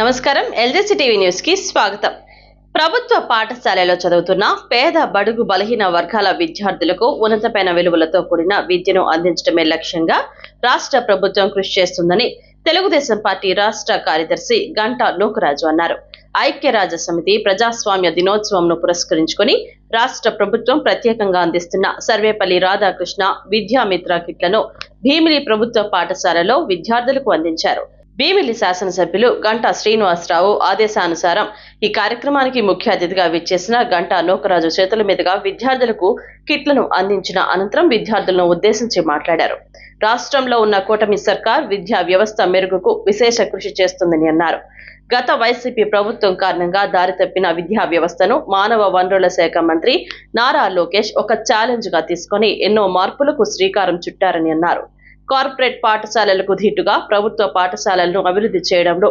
నమస్కారం. ఎల్జెసి టీవీ న్యూస్కి స్వాగతం. ప్రభుత్వ పాఠశాలలో చదువుతున్న పేద బడుగు బలహీన వర్గాల విద్యార్థులకు ఉన్నతమైన విలువలతో కూడిన విద్యను అందించడమే లక్ష్యంగా రాష్ట్ర ప్రభుత్వం కృషి చేస్తుందని తెలుగుదేశం పార్టీ రాష్ట్ర కార్యదర్శి గంటా నూకరాజు అన్నారు. ఐక్యరాజ్య సమితి ప్రజాస్వామ్య దినోత్సవంను పురస్కరించుకొని రాష్ట్ర ప్రభుత్వం ప్రత్యేకంగా అందిస్తున్న సర్వేపల్లి రాధాకృష్ణ విద్యామిత్ర కిట్లను భీమిలి ప్రభుత్వ పాఠశాలలో విద్యార్థులకు అందించారు. భీమిలి శాసనసభ్యులు గంటా శ్రీనివాసరావు ఆదేశానుసారం ఈ కార్యక్రమానికి ముఖ్య అతిథిగా విచ్చేసిన గంటా నూకరాజు చేతుల మీదుగా విద్యార్థులకు కిట్లను అందించిన అనంతరం విద్యార్థులను ఉద్దేశించి మాట్లాడారు. రాష్ట్రంలో ఉన్న కూటమి సర్కార్ విద్యా వ్యవస్థ మెరుగుకు విశేష కృషి చేస్తుందని అన్నారు. గత వైసీపీ ప్రభుత్వం కారణంగా దారి తప్పిన విద్యా వ్యవస్థను మానవ వనరుల శాఖ మంత్రి నారా లోకేష్ ఒక ఛాలెంజ్గా తీసుకొని ఎన్నో మార్పులకు శ్రీకారం చుట్టారని అన్నారు. కార్పొరేట్ పాఠశాలలకు ధీటుగా ప్రభుత్వ పాఠశాలలను అభివృద్ధి చేయడంలో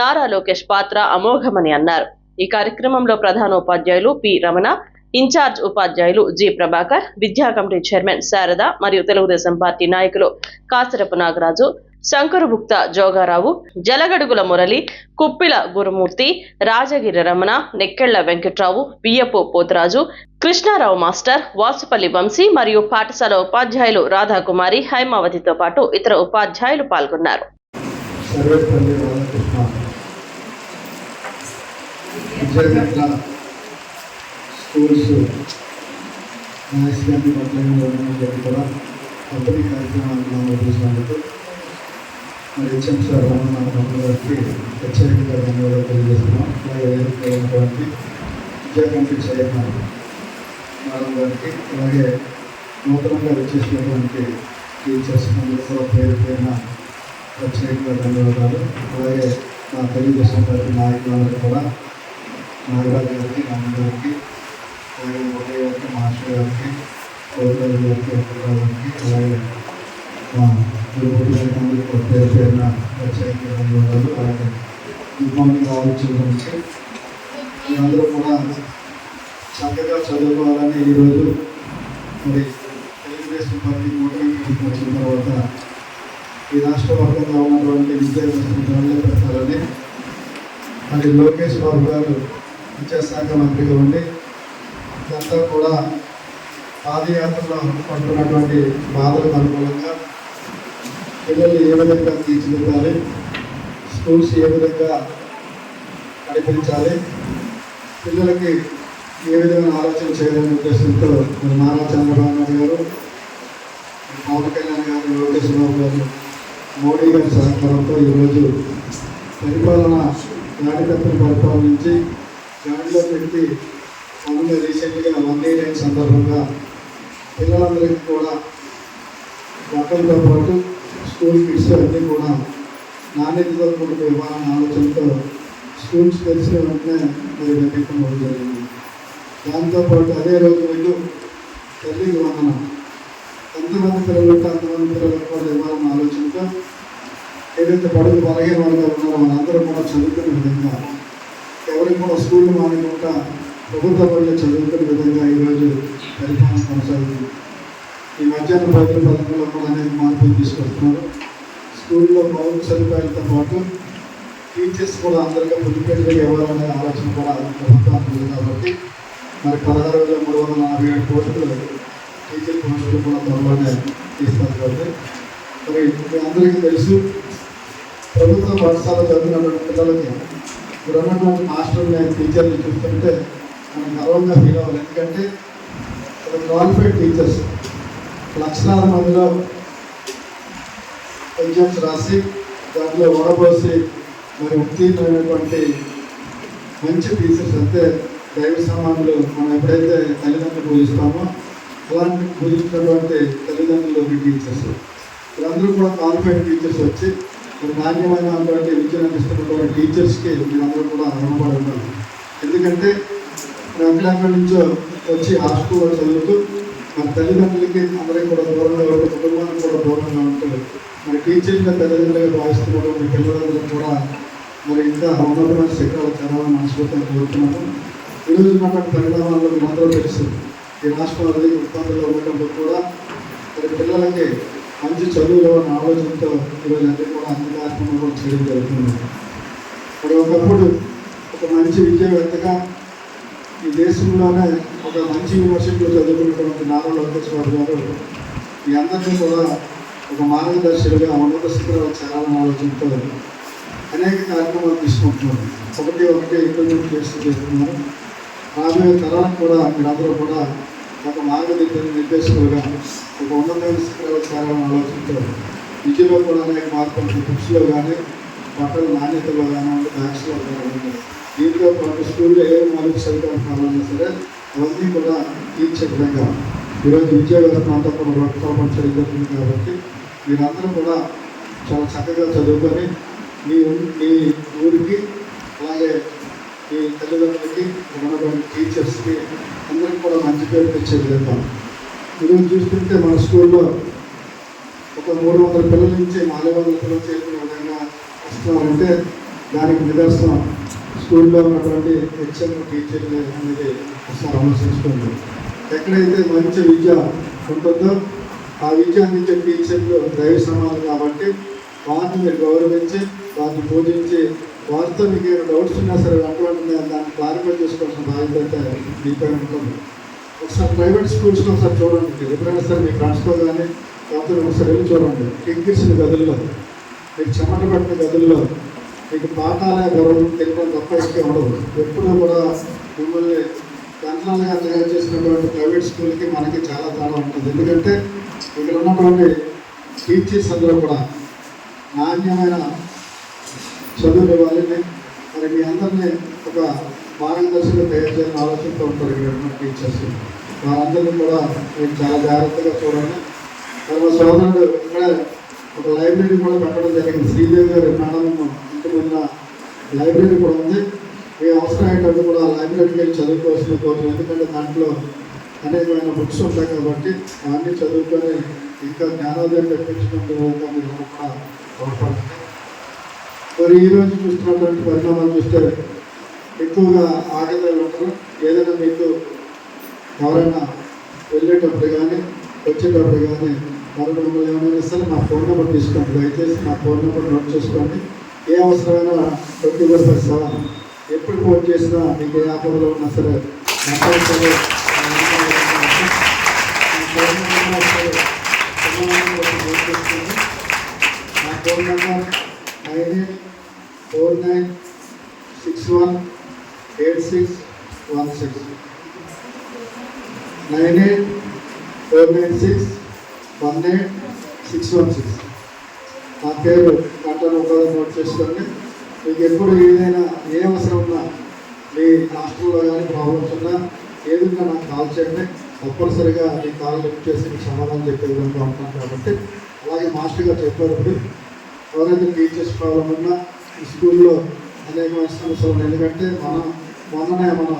నారా లోకేష్ పాత్ర అమోఘమని అన్నారు. ఈ కార్యక్రమంలో ప్రధాన ఉపాధ్యాయులు పి రమణ ఇన్ఛార్జ్ ఉపాధ్యాయులు జి ప్రభాకర్ విద్యా కమిటీ చైర్మన్ శారద మరియు తెలుగుదేశం పార్టీ నాయకులు కాసరపు నాగరాజు శంకరగుప్త జోగారావు జలగడుగుల మురళి కుప్పిల గురుమూర్తి రాజగిరి రమణ నెక్కెళ్ళ వెంకట్రావు బియ్యపు పోతరాజు కృష్ణారావు మాస్టర్ వాసుపల్లి వంశీ మరియు పాఠశాల ఉపాధ్యాయులు రాధాకుమారి హైమావతితో పాటు ఇతర ఉపాధ్యాయులు పాల్గొన్నారు. స్కూల్స్ మరి హెచ్ఎం సార్ రమణ గారికి హెచ్చరికగా ధన్యవాదాలు తెలియజేస్తున్నాం. అలాగే వేదికగా విద్యా కమిటీ చైర్మన్ మేడం గారికి అలాగే నూతనంగా వచ్చేసినటువంటి టీచర్స్ అందరూ కూడా పేరు పైన ప్రత్యేకంగా ధన్యవాదాలు. అలాగే నా తెలుగుదేశం పార్టీ నాయకులందరూ కూడా నాగరాజు గారికి రామ గారికి అలాగే ఉదయ గారికి మాస్టర్ గారికి కోటరాజు గారికి గారికి అలాగే మా కూడా పేరు పేరున ధన్యవాదాలు అలాగే ఇంకొన్ని ఆలోచన గురించి కూడా చక్కగా చదువుకోవాలని ఈరోజు మరి తెలుగుదేశం పార్టీ కూటమి వచ్చిన తర్వాత ఈ రాష్ట్ర వ్యాప్తంగా ఉన్నటువంటి విద్యా పెట్టాలని మరి లోకేష్ బాబు గారు విద్యాశాఖ మంత్రిగా ఉండి ఇదంతా కూడా పాదయాత్రలో పడుతున్నటువంటి బాధలకు అనుకూలంగా పిల్లల్ని ఏ విధంగా తీర్చిదిద్దాలి? స్కూల్స్ ఏ విధంగా నడిపించాలి? పిల్లలకి ఏ విధమైన ఆలోచన చేయాలనే ఉద్దేశంతో మన నారా చంద్రబాబు నాయుడు గారు పవన్ కళ్యాణ్ గారు లోకేష్ బాబు గారు మోడీ గారి సహకారంతో ఈరోజు పరిపాలన గాడి తప్పిన పరిపాలన పెట్టి మొన్న రీసెంట్గా వన్ డే అయిన సందర్భంగా పిల్లలందరికీ కూడా బట్టలతో పాటు స్కూల్ కిట్స్ అన్నీ కూడా నాణ్యతతో కూడిన ఇవ్వాలన్న ఆలోచనతో స్కూల్స్ తెలిసిన వెంటనే మరి నిర్మించడం జరిగింది. దాంతోపాటు అదే రోజు వీళ్ళు తల్లికి వందనం ఎంతమంది పిల్లలు ఉంటే అంతమంది పిల్లలకు కూడా ఇవ్వాలన్న ఆలోచనతో ఏదైతే బడుగు బలహీన వర్గాలు ఉన్నారో వాళ్ళందరూ కూడా చదువుకునే విధంగా ఎవరికి కూడా స్కూల్ మానకుండా ప్రభుత్వ బడిలో చదువుకునే విధంగా ఈరోజు పరిపాలన కొనసాగుతుంది. ఈ మధ్యాహ్న భోజన పథకంలో కూడా అనేది మార్పులు తీసుకొస్తున్నారు. స్కూల్లో మౌలిక సదుపాయాలతో పాటు టీచర్స్ కూడా అందరికీ ముడిపెట్టుగా ఇవ్వాలనే ఆలోచన కూడా ప్రభుత్వానికి ఉంది కాబట్టి మరి పదహారు వేల మూడు వందల నలభై ఏడు కోట్లు టీచర్ పోస్టులు కూడా త్వరలోనే తీస్తారు కాబట్టి మరి మీ అందరికీ తెలుసు ప్రభుత్వ పాఠశాల చదివినటువంటి పిల్లలకి ఇక్కడ ఉన్నటువంటి మాస్టర్లు టీచర్లు చూస్తుంటే మనం గర్వంగా ఫీల్ అవ్వాలి. ఎందుకంటే క్వాలిఫైడ్ టీచర్స్ లక్షలాది మందిలో ఎగ్జామ్స్ రాసి దాంట్లో ఓడబోసి మరి ఉత్తీర్ణమైనటువంటి మంచి టీచర్స్ అంటే దైవ సమానులు మనం ఎప్పుడైతే తల్లిదండ్రులు పూజిస్తామో అలాంటి పూజించినటువంటి తల్లిదండ్రులు టీచర్స్. వీళ్ళందరూ కూడా క్వాలిఫైడ్ టీచర్స్ వచ్చి మరి నాణ్యమైనటువంటి విద్యను అందిస్తున్నటువంటి టీచర్స్కి మీరందరూ కూడా రుణపడి ఉన్నారు ఎందుకంటే మరి ఎక్కడెక్కడి నుంచో వచ్చి హాస్టల్లో చదువుతూ మన తల్లిదండ్రులకి అందరికీ కూడా దూరంగా ఉంటూ కుటుంబానికి కూడా దూరంగా ఉంటూ మరి టీచర్గా తల్లిదండ్రులుగా భావిస్తున్నటువంటి పిల్లలందరూ కూడా మరి ఇంకా ఉన్నతమైన శిఖరాలు చేరాలని మనస్ఫూర్తిగా కోరుతున్నాము. ఈరోజు ఉన్నటువంటి పరిణామాల్లో మీ అందరూ తెలుసు. ఈ రాష్ట్రం అనేది ఇబ్బందుల్లో ఉండటంలో కూడా మరి పిల్లలకి మంచి చదువులు అన్న ఆలోచనతో ఈరోజు అన్ని కూడా అన్ని కార్యక్రమాలు చేయడం జరుగుతుంది. మరి ఒకప్పుడు ఒక మంచి విద్యావేత్తగా ఈ దేశంలోనే ఒక మంచి యూనివర్సిటీలో చదువుకున్నటువంటి నారా లోకేశ్వర గారు మీ అందరినీ కూడా ఒక మార్గదర్శులుగా ఉన్నత స్థితిలో చేరాలని ఆలోచనతో అనేక కార్యక్రమాలు తీసుకుంటున్నారు. ఒకటి ఒకటి ఇంప్లిమెంట్ చేస్తూ చేస్తున్నారు. రాబోయే తరాలకు కూడా మీరందరూ కూడా ఒక మార్గదర్శక నిర్దేశకులుగా ఒక ఉన్నతమైన స్థితిలో చేరాలని ఆలోచనతో విద్యలో కూడా అనేక మార్పులు బుక్స్లో కానీ బట్టల నాణ్యత కానివ్వండి బ్యాగ్స్లో దీంతో పాటు స్కూల్లో ఏ మౌలిక సదుపాయాలు కావాలన్నా సరే అవన్నీ కూడా తీర్చే విధంగా ఈరోజు విద్యా వ్యవస్థ అంతా కూడా రూపకల్పించడం జరుగుతుంది కాబట్టి మీరందరూ కూడా చాలా చక్కగా చదువుకొని మీ మీ ఊరికి అలాగే మీ తల్లిదండ్రులకి ఉన్నటువంటి టీచర్స్కి అందరికీ కూడా మంచి పేరు తెచ్చే విధంగా. ఈరోజు చూస్తుంటే మన స్కూల్లో ఒక మూడు వందల పిల్లల నుంచి నాలుగు వందల పిల్లలు అంటే వస్తున్నారంటే దానికి నిదర్శనం. స్కూల్లో ఉన్నటువంటి హెచ్ఎం టీచర్లు అనేది ఒకసారి ఆలోచించుకోండి. ఎక్కడైతే మంచి విద్య ఉంటుందో ఆ విద్య అందించే టీచర్లు దైవ సమానం కాబట్టి వారిని మీరు గౌరవించి వారిని పూజించి వారితో మీకు ఏమైనా డౌట్స్ ఉన్నా సరే వెంటనే దాన్ని క్లారిఫై చేసుకోవాల్సిన బాధ్యత మీపై ఉంటుంది. ఒకసారి ప్రైవేట్ స్కూల్స్లో ఒకసారి చూడండి. ఎప్పుడైనా సరే మీ ఫ్రెండ్స్తో కానీ లేకపోతే ఒకసారి వెళ్ళి చూడండి. ఇంగ్లీష్ గదుల్లో. మీకు చెమట పట్టిన గదుల్లో మీకు పాఠాలే గౌరవం తెలియడం తప్ప ఇంకే ఉండదు. ఎప్పుడూ కూడా మిమ్మల్ని గంటలుగా తయారు చేసినటువంటి ప్రైవేట్ స్కూల్కి మనకి చాలా తేడా ఉంటుంది. ఎందుకంటే ఇక్కడ ఉన్నటువంటి టీచర్స్ అందరూ కూడా నాణ్యమైన చదువులు ఇవ్వాలని మరి మీ అందరినీ ఒక మార్గదర్శకులు తయారు చేయాలని ఆలోచనతో ఉంటారు ఇక్కడ టీచర్స్. వారందరినీ కూడా మీరు చాలా జాగ్రత్తగా చూడండి. మరి మా సోదరుడు ఇక్కడ ఒక లైబ్రరీ కూడా పెట్టడం జరిగింది. శ్రీదేవి గారి మేడం ఇంటి లైబ్రరీ కూడా ఉంది. ఏ అవసరం అయ్యేటప్పుడు కూడా లైబ్రరీకి వెళ్ళి చదువుకోవాల్సిన కోరుతుంది. ఎందుకంటే దాంట్లో అనేకమైన బుక్స్ ఉంటాయి కాబట్టి అవన్నీ చదువుకొని ఇంకా జ్ఞానోదయం తెప్పించినట్టు విధంగా మీరు కూడా తోడ్పడండి మరి ఈరోజు చూస్తున్నటువంటి పరిణామాలు చూస్తే ఎక్కువగా ఆగదాలు ఉంటారు. ఏదైనా మీకు ఎవరైనా వెళ్ళేటప్పుడు కానీ వచ్చేటప్పుడు కానీ వాళ్ళు మిమ్మల్ని ఏమైనా సరే నా ఫోన్ నెంబర్ తీసుకోండి. దయచేసి నా ఫోన్ నెంబర్ నోట్ చేసుకోండి. ఏ అవసరమైనా ట్వంటీ ఫోర్ బై సెవెన్ ఎప్పుడు ఫోన్ చేసినా మీకు ఏ ఆఫర్లో ఉన్నా సరే కంపల్సరీ ఫోన్ నెంబర్ నా phone number nine eight four nine six one eight six one six. Nine eight four nine six one eight six one six నా పేరు గంటలు ఒకవేళ నోట్ చేసుకోండి. మీకు ఎప్పుడు ఏదైనా ఏ అవసరం ఉన్నా మీ హాస్టల్లో కానీ ప్రాబ్లమ్స్ ఉన్నా ఏదైనా నాకు కాల్ చేయండి. తప్పనిసరిగా మీ కాల్ లిఫ్ట్ చేసి మీకు సమాధానం చెప్పే విధంగా ఉంటాను కాబట్టి. అలాగే మాస్టర్ గారు చెప్పారు ఇప్పుడు ఎవరైతే టీచర్స్ ప్రాబ్లం ఉన్నా ఈ స్కూల్లో అనేకమైన సమస్యలు ఉన్నాయి. ఎందుకంటే మనం మొన్ననే మనం